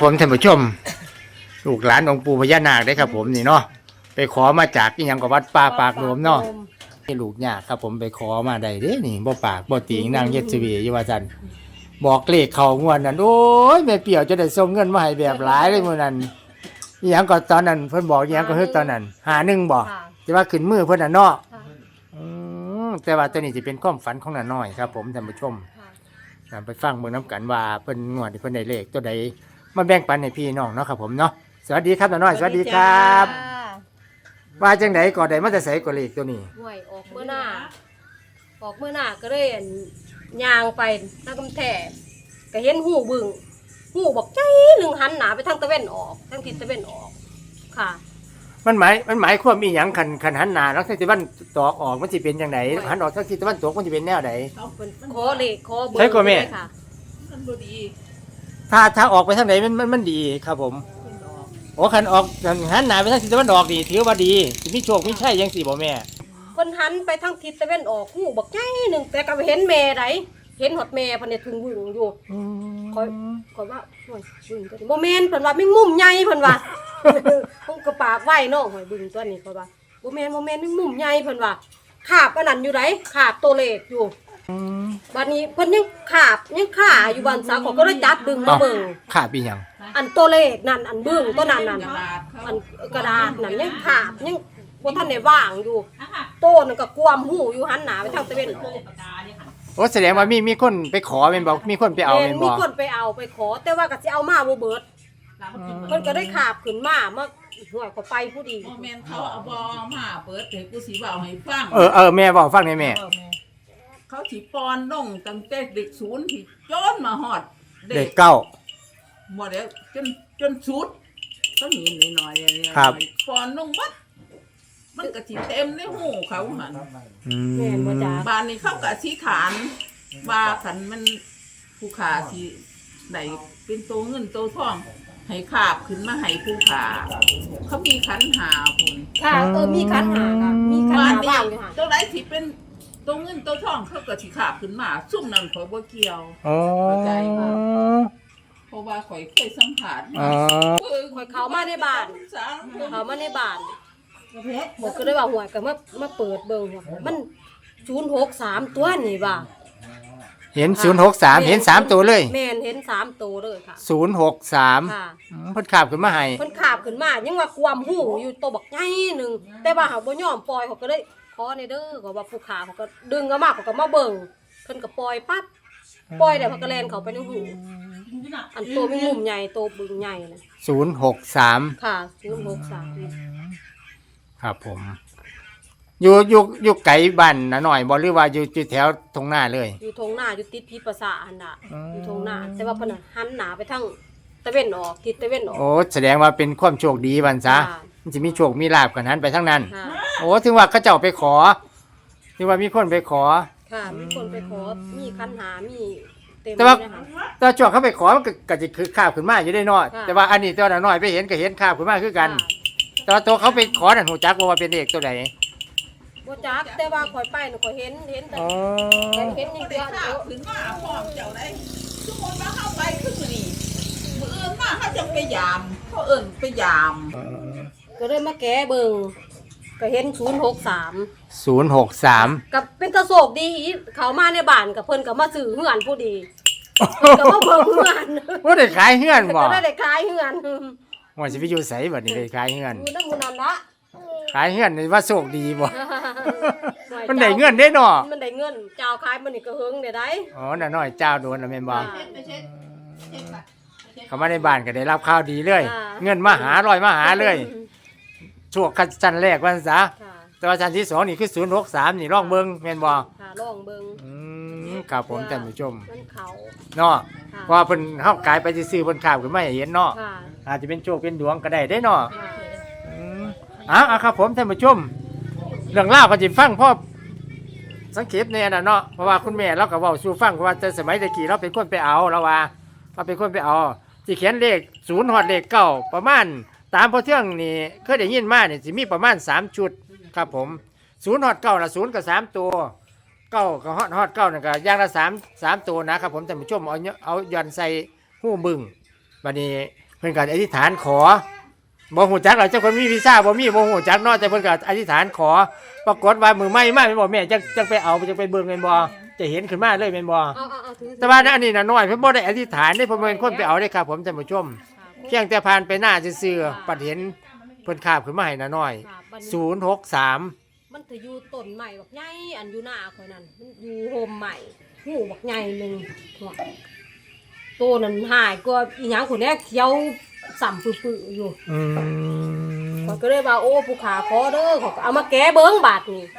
ผมท่านผู้ชมลูกหลานองค์ปู่พญานาคได้ครับ ผมนี่เนาะไปขอมาจากที่ยังกับวัดป่าปากโนมเนาะนี่ลูกยากครับผมไปขอมาได้เด้นี่บ่ปากบ่ติงนางเย็ดสวีอยู่ว่าซั่นบอกเลขเขางวดนั้นโอ้ยแม่เปี่ยวจะได้ส่งเงินมาให้แบบหลายเลยมื้อนั้นอีหยังก็ตอนนั้นเพิ่นบอกอีหยังก็คือตอนนั้นหาหนึ่งบ่ค่ะที่ว่าขึ้นมือเพิ่นน่ะเนาะค่ะอืมแต่ว่าตัวนี้สิเป็นความฝันของน้าน้อยครับ ผมท่านผู้ชมค่ะอ่าไปฟังเบิ่งน้ำกันว่าเพิ่นงวดที่เพิ่นได้เลขตัวใด มาแบ่งปันให้พี่น้องเนาะครับผมเนาะสวัสดีครับน้าน้อยสวัสดีครับจ้าว่าจังไดก็ได้มาแต่ไสก็เลขตัวนี้ห่วยออกเมื่อหน้า ออกเมื่อหน้าก็เลยอั่นย่างไปทางกำแท่ก็เห็นหูบึงหูบอกใจหนึ่งหันหนาไปทางตะเวนออกทางทิศตะเวนออกค่ะ มันหมายมันหมายความอีหยังคันคันหันหน้าแล้วทิศตะวันตกออกมันสิเป็นจังไดหันออกทางทิศตะวันตกมันสิเป็นแนวใดเป็นขอเลขขอเบอร์ใช่กว่าแม่เลยค่ะ มันบ่ดี ถ้าถ้าออกไปทางไหนมันมันมันดีครับผมขึ้นดอกโอ้คันออกหันหน้าไปทางทิศตะวันออกนี่ถือว่าดีสิมีโชคมีชัยจังสี่บ่แม่ คนหันไปทางทิศตะเวนออกหูบอกใจหนึ่งแต่ก็เห็นแม่ไดเห็นหดแม่เพันเนี่ยถึงบึงอยู่คอยก็ว่าห่วยบึงตัวนี้โมเมนเพิ่นว่าไม่งมุมใหญ่เพิ่นว่าผมก็ปากไว้เนาะห่วยบึงตัวนี้เพิ่นว่าโมเมนโมเมนไม่งมุมใหญ่เพิ่นว่าขาบอันนั้นอยู่ไหนขาบตัวเลขอยู่ บัดนี้เพิ่นยังขาบยังขาอยู่บ้านสาวเขาก็เลยจับดึงมาเอ้าเบิ่งขาดอีหยังอันตัวเลขนั่นอันบึ้งตัวนั้นนั่นกระดาษเขาอันกระดาษนั่นยังขาบยังบ่ทันได้ว่างอยู่ โตนั่นก็กวมหูอยู่หันหน้าไปทางตะเวนออกโอ้แสดงว่ามีมีคนไปขอแม่นบ่มีคนไปเอาแม่แม่นนมีบ่คนไปเอาไปขอ แต่ว่าก็สิเอามาบ่เบิดเพิ่นก็ได้ขาบขึ้นมามาห่วยก็ไปผู้ดีโมเมนเขาเอาบอมาเปิดให้กูสิเว้าให้ฟังเออเออแม่บอกฟังหน่อยแม่ เขาสิปอนลงตั้งแต่เด็กศูนย์ที่จนมาฮอดเด็กเก้าบ่ได้จนจนสุดต้องมีหน่อยๆเนี่ยครับ ปอนลงวัดมันก็สิเต็มในหูเขาหันอืแม่นบ่จ๊ะบ้านนี้เขาก็สิขานว่าขันมันผู้ขาสิได้เป็นโตเงินโตทองให้ขาบขึ้นมาให้ผู้ขาเขามีขันหาพุ่นค่ะเออมีคันหาค่ะมีคันบ้าหานนี้ว่างอยู่ค่ะตัวไรที่เป็น ตัวเงินตัวทองเขาก็สิขาบขึ้นมาซุ่มนั้นข่อยบ่เกี่ยว อ๋อเข้าใจปะเพราะว่าข่อยเคยสัมผัสอ๋อ ข่อยเข้ามาในบ้านสามคนเขามาในบ้านบอกก็ได้ว่าห่วยก็มามาเปิดเบิ่งว่ามัน063ตัวนี่ว่าเห็นศูนย์หกสามเห็นสามตัวเลยแม่นเห็นสามตัวเลยค่ะศูนย์หกสามค่ะเพิ่นขาบขึ้นมาให้ เพิ่นขาบขึ้นมายังว่าความหูอยู่ตัวบักใหญ่หนึงแต่ว่าเขาบ่ยอมปล่อยเขาก็เลย ขอในเด้อก็ว่าผู้ขาเขาก็ดึงเอามาเขาก็มาเบิ่งเพิ่นก็ปล่อยปั๊บปล่อยแล้วเขาก็แล่นเขาไปในหูอันตัวม่มุมใหญ่ตัวบึงใหญ่นะศูนย์หกสามค่ะศูนย์หกสามครับผม อยู่อยู่อยู่ไกลบ้านนะหน่อยบ่หรือว่าอยู่อยู่แถวตรงหน้าเลย อยู่ทงหน้าอยู่ติดพิภาษาหันน่ะอยู่ทงหน้า แต่ว่าเพิ่นน่ะหันหน้าไปทางตะเวนออกทิศตะเวนออกโอ้แสดงว่าเป็นความโชคดีวันซะ มันจะมีโชคมีลาบกันนั้นไปทั้งนั้น ค่ะ โอ้ถึงว่าเขาเจ้าไปขอถึงว่ามีคนไปขอ ค่ะ มีคนไปขอ มีคันหา มีเต็มแต่ว่า เลยนะคะ แต่ช่วงเขาไปขอมันก็ก็จะคือข้าวขึ้นมาอยู่ได้น้อยค่ะ แต่ว่าอันนี้ตัวน้อยไปเห็นก็เห็นข้าวขึ้นมาคือกัน ค่ะแต่ว่าตัวเขาไปขอนั่นหูจักว่าว่าเป็นเด็กตัวไหนบ่จักแต่ว่าข่อยไปน่ะข่อยเห็น เห็นแต่อ๋อเห็นอบ่ย่างได้เดียวขาบขึ้นมาพร้อมเจ้าได้สมมุติว่าเข้าไปคือมื้อนี้มื้ออื่นมาเขาจะไปยามเขาเอิ้นไปยาม ก็เลยมาแก้เบิ่งก็เห็น063ศูนย์หกสามกับเป็นตะโศกดีอีเขามาในบ้านกับเพิ่นก็มาซื้อเฮือนผู้ดีเพิ่นก็มาเบิ่งเฮือนว่าได้ขายเฮือนบ่ก็ได้ได้ขายเฮือนว่าสิไปอยู่ไสบัดนี้ได้ขายเฮือนอยู่นำหมู่นั้นละขายเฮือนนี่ว่าโชคดีบ่มันได้เงินได้เนาะมันได้เงินเจ้าขายมันนี่ก็เฮิงได้ได้อ๋อน่ะน้อยเจ้าโดนน่ะแม่นบ่ค่ะเขามาในบ้านก็ได้รับข่าวดีเลยค่ะเงินมาหาลอยมาหาเลย ช่วงชั้นแรกวันซะค่ะแต่ว่าชั้นที่สองนี่คือ063นี่ลองเบิ่งแม่นบ่ค่ะลองเบิ่งอืมครับผมท่านผู้ชมมันเขาเนาะค่ะเพราะว่าเพิ่นเฮากายไปซื่อๆเพิ่นข้าวขึ้นมาให้เห็นเนาะค่ะอาจจะเป็นโชคเป็นดวงก็ได้ได้เนาะ ค่ะอืมอะอะครับผมท่านผู้ชมเรื่องเล่าวก็สิฟังพ่อสังเกตในอันนั้นเนาะเพราะว่าคุณแม่เราก็เว้าสู่ฟังเพราะว่าแต่สมัยตะกี้เราเป็นคนไปเอาเราว่าเราเป็นคนไปเอาที่เขียนเลขศูนย์ฮอดเลขเก้าประมาณ ตามพอเที่ยงนี่เคยได้ยินมาเนี่ยสิมีประมาณสามชุดครับผมศูนย์ฮอดเก้าละศูนย์กับสามตัวเก้ากับฮอดฮอดเก้านี่นก็อย่างละสามสามตัวนะครับผมท่านผู้ชมเอาเนาะเอาย้อนใส่หูบึงบัดนี้เพิ่นก็อธิษฐานขอบ่ฮู้จักหรอกเจ้าคนมีวีซ่าบ่มีบ่ฮู้จักเนาะแต่เพิ่นก็อธิษฐานขอ ปรากฏว่ามือไม่มาแม่นบ่แม่จังจังไปเอาจังไปเบิ่งแม่นบ่จะเห็นขึ้นมาเลยแม่นบ่เอาเอาเอาถือแต่ว่าอันนี้น่ะน้อยเพิ่นบ่ได้อธิษฐานเด้เพิ่นบ่เป็นคนไปเอาเด้ครับผมท่านผู้ชม เพียงแต่ผ่านไปหน้าซื่อๆปัดเห็นเพิ่นคาบขึ้นมาให้น่ะน้อยค่ะบัดนี้063 มันถืออยู่ต้นใหม่บักใหญ่อันอยู่หน้าข่อยนั่นมันอยู่โฮมใหม่หูบักใหญ่หนึงว่ะตัวนั้นหายก็อีหยังคนแรกเขียวสัมปื้อๆอยู่อืมข้อยก็เลยว่าโอ้ผู้ขาขอเด้อเขาก็เอามาแก้เบิ้งบาทนี่ 063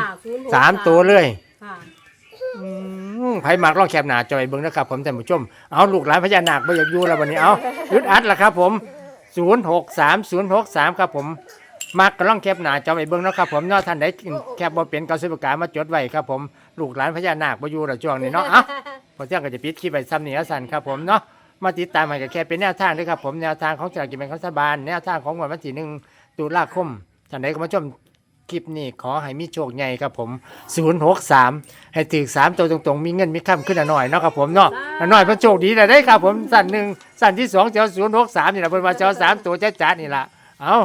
ค่ะ063สามตัวเลยค่ะอืม ไผมักลองแคบหนาจอยเบิ่งนะครับผมท่านผู้ชม เอาลูกหลานพญานาคบ่อยากอยู่แล้ววันนี้เอายึดอัดละครับผม063063ครับผมมักก็ลองแคบหนาจอไปเบิ่งนะครับผมนาะท่านใดแคบบ่เป็นก็สิประกาศมาจดไว้ครับผมลูกหลานพญานาคบ่อยู่ล้วช่วงนี้เนาะเอ้าพอเที่ยงก็จะปิดคลิปไปซ้ำนี้แล้วสั่นครับผมเนาะมาติดตามให้ก็แค่เป็นแนวทางด้วยครับผมแนวทางของสลากกินแบ่งรัฐบาลแนวทางของวดวันที่หนึ่งตุลาคมท่านใดก็มาชม คลิปนี้ขอให้มีโชคใหญ่ครับผม 063 ให้ถึง3ตัวตรงๆ มีเงินมีค่ำขึ้นหน่อยเนาะครับผมเนาะหน่อยเพิ่นโชคดีได้ได้ครับผมสั่นหนึ่งสั่นที่2เจ้า063 นี่แหละเพิ่นว่าเจ้าสามตัวจ้าจ๋านี่ล่ะเอา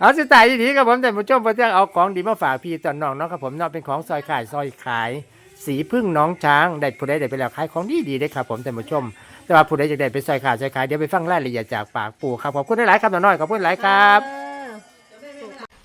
เอาสุดท้ายดีๆครับผมแต่ผู้ชมเพื่อเอาของดีมาฝากพี่ตอนน้องเนาะครับผมเนาะเป็นของซอยขายซอยขายสีพึ่งน้องช้างได้ผู้ใดได้ไปแล้วขายของดีดีได้ครับผมแต่านผู้ชม แต่ว่าผู้ใดอยากได้ไปซอยขายซอยขายเดี๋ยวไปฟังรายละเอียดจากปากปู่ครับขอบคุณหลายครับน้อยขอบคุณหลายครับ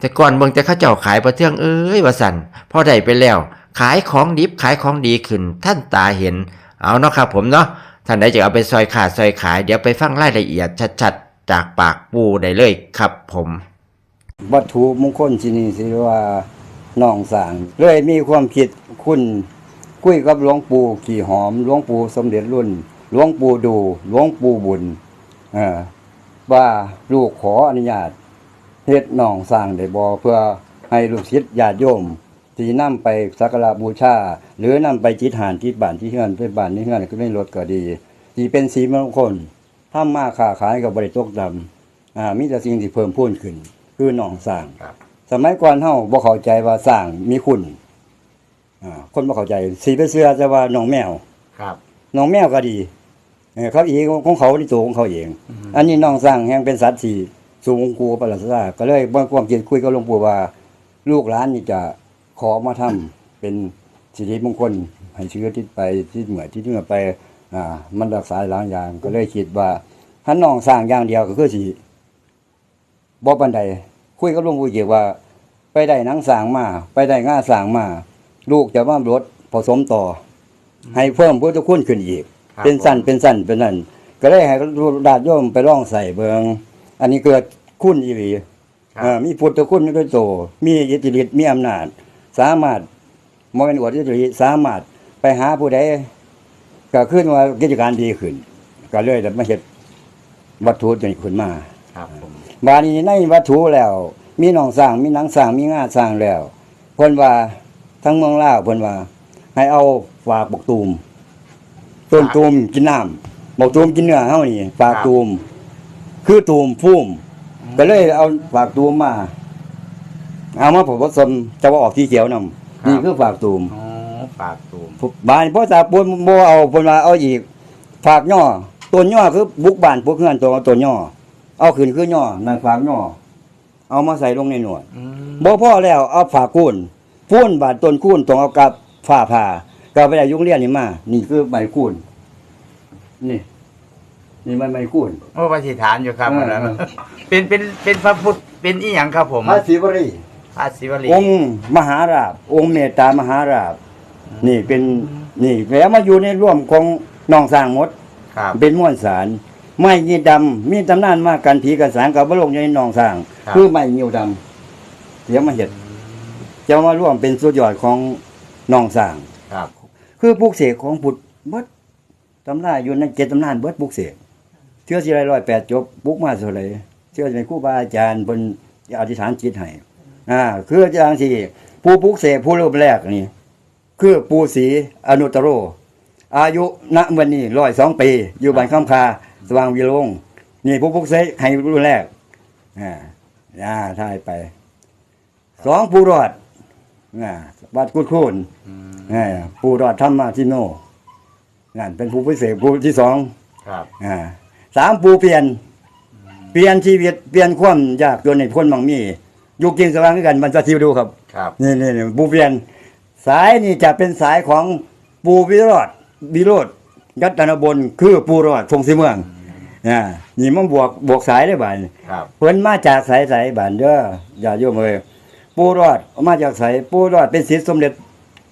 แต่ก่อนเบิ่งแต่เข้าเจ้าขายประเทืองเอ้ยว่าสันพอได้ไปแล้ว ขายของดิบขายของดีขึ้น ท่านตาเห็น เอาเนาะครับผมเนาะท่านใดจะเอาไปซอยขาดซอยขาย เดี๋ยวไปฟังรายละเอียดชัดๆ จากปากปูได้เลยครับผม วัตถุมงคลที่นี่สิว่าน้องสางเลยมีความคิดคุณคุยกับหลวงปู่ขี่หอมหลวงปู่สมเด็จรุ่นหลวงปู่ดูหลวงปู่บุญเออว่าลูกขออนุญาต เฮ็ดน้องสร้างได้บ่เพื่อให้ลูกศิษย์ญาติโยมที่นำไปสักการะบูชา หรือนำไปจิตหานที่บ้านที่เฮือนไปบ้านที่เฮือนก็ไม่ลดก็ดีที่เป็นสีมงคลถ้ามาค้าขายกับบริตกดำอ่ามีแต่สิ่งที่เพิ่มพูนขึ้น คือหนองสร้างครับสมัยก่อนเฮาบ่เข้าใจว่าสร้างมีคุณอ่าคนบ่เข้าใจสีไปเสื้อจะว่าหนองแมวครับหนองแมวก็ดีเออเขาอีกของเขาที่ตัวของเขาเอง อันนี้หนองสร้างแห่งเป็นสัตว์ที่ สูงกูประหลาดซาก็เลยบ่ความคิดคุยกับหลวงปู่ว่า ลูกหลานนี่จะขอมาทำเป็นสิริมงคลให้เชื้อทิศไปที่เหมือที่เหนือไปอ่ามันรักษาหลายอย่าง ก็เลยคิดว่าถ้าน้องสร้างอย่างเดียวก็คือสิบ่ปานใดคุยกับหลวงปู่เกี่ยวว่า ไปได้หนังสร้างมา ไปได้ง่าสร้างมา ลูกจะมารถผสมต่ออให้เพิ่มพุทธคุณขึ้นอีกครับเป็นสั้นเป็นสั้นเป็นนั่นก็เลยให้ดาดโยมไปลองใส่เบิง อันนี้เกิดคุณอีหลีครับเอ่อมีพุทธคุณด้วยโตมีอิทธิฤทธิ์มีอำนาจ สามารถมเป็นอวดอิทธิฤทธิ์สามารถไปหาผู้ใดก็ขึ้นว่ากิจการดีขึ้น ก็เลยได้มาเฮ็ดวัตถุตัวนี้ขึ้นมา ครับผม บาดนี้ในวัตถุแล้ว มีหนองสร้างมีหนังสร้างมีงาสร้างแล้วเพิ่นว่าทั้งเมืองลาวเพิ่นว่า ให้เอาฝากบกตูมต้นตูมกินน้ำบกตูมกินเนื้อเฮานี่ฝากตูม คือตูมพุ่มก็เลยเอาฝากตูมมา เอามาผสมจะว่าออกที่เขียวนำนี่คือฝากตูมอ๋อปากตูมบ้านพ่อตาปูนบ่เอาเพิ่นว่าเอาอีกฝากย่อต้นย่อคือบุกบ้านพวกเฮือนตัวต้นย่อ เอาขึ้นคือย่อนั่นฝากย่อ เอามาใส่ลงในหนวดอืมบ่พอแล้วเอาฝากคูนพูนบาดต้นคูนต้องเอากับฝ้าผ่าก็ไปได้ยุงเรียนนี่มา นี่คือใบคูนนี่ นี่มันใบคูนโอ้ปฏิฐานอยู่ครับเอออันนั้นเป็นเป็นเป็นพระพุทธเป็นอีหยังครับผมพระศิวรีพระศิวลีองค์มหาราบ องค์เมตตามหาราบ นี่เป็นนี่แล้วมาอยู่ในร่วมของน้องสร้างหมด ครับ เป็นม้วนสารไม้ยีดำมีตำนานมากกันผีกันสางกับบลงอยู่ในหนองสร้าง ครับ คือไม้ยิวดำเดี๋ยวมาเห็ดจะมาร่วมเป็นสุดยอดของหนองสร้าง ครับคือพวกเสกของบุตรบัดตำราอยู่ในเจ็ดตำนานเบิดบุกเสก เชื่อสิไรร้อยแปดจบบุกมาเท่าไหร่เชื่อจะเป็นครูบาอาจารย์บนอธิษฐานจิตให้อ่าคืออย่างที่ผู้ปุกเสกผู้รูปแรกนี่ คือปูศรีอนุตตโร อายุณวันนี้ร้อยสองปี อยู่บ้านข้ามคาสว่างวิโรงนี่ผู้ปุกเสกให้รุ่นแรกอ่าอ่าถ่ายไปสองผู้รอดอ่าวัดกุดคูนอ่าผู้รอดธรรมาทิโนนั่นเป็นผู้พิเศษผู้ที่สองครับอ่า สามผู้เปลี่ยน เปลี่ยนชีวิตเปลี่ยนความยากจนในพ้นบางมีอยู่กินสว่างด้วยกันมันจะทิวดูครับ ครับนี่นี่นี่ผู้เปลี่ยน สายนี่จะเป็นสายของปูวิโรดวิโรดยัตนบนคือปูรอดทรงสีเมืองอ่านี่มันบวกบวกสายได้บ่ายครับเพิ่นมาจากสายสายบานเด้ออย่าโยมเอ้ยปูรอดมาจากสายปูรอดเป็นศิษย์สมเด็จ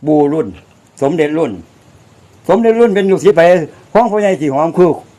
ปูรุ่น สมเด็จรุ่น สมเด็จรุ่นเป็นลูกศิษย์ไปของพ่อใหญ่สีหอมคือ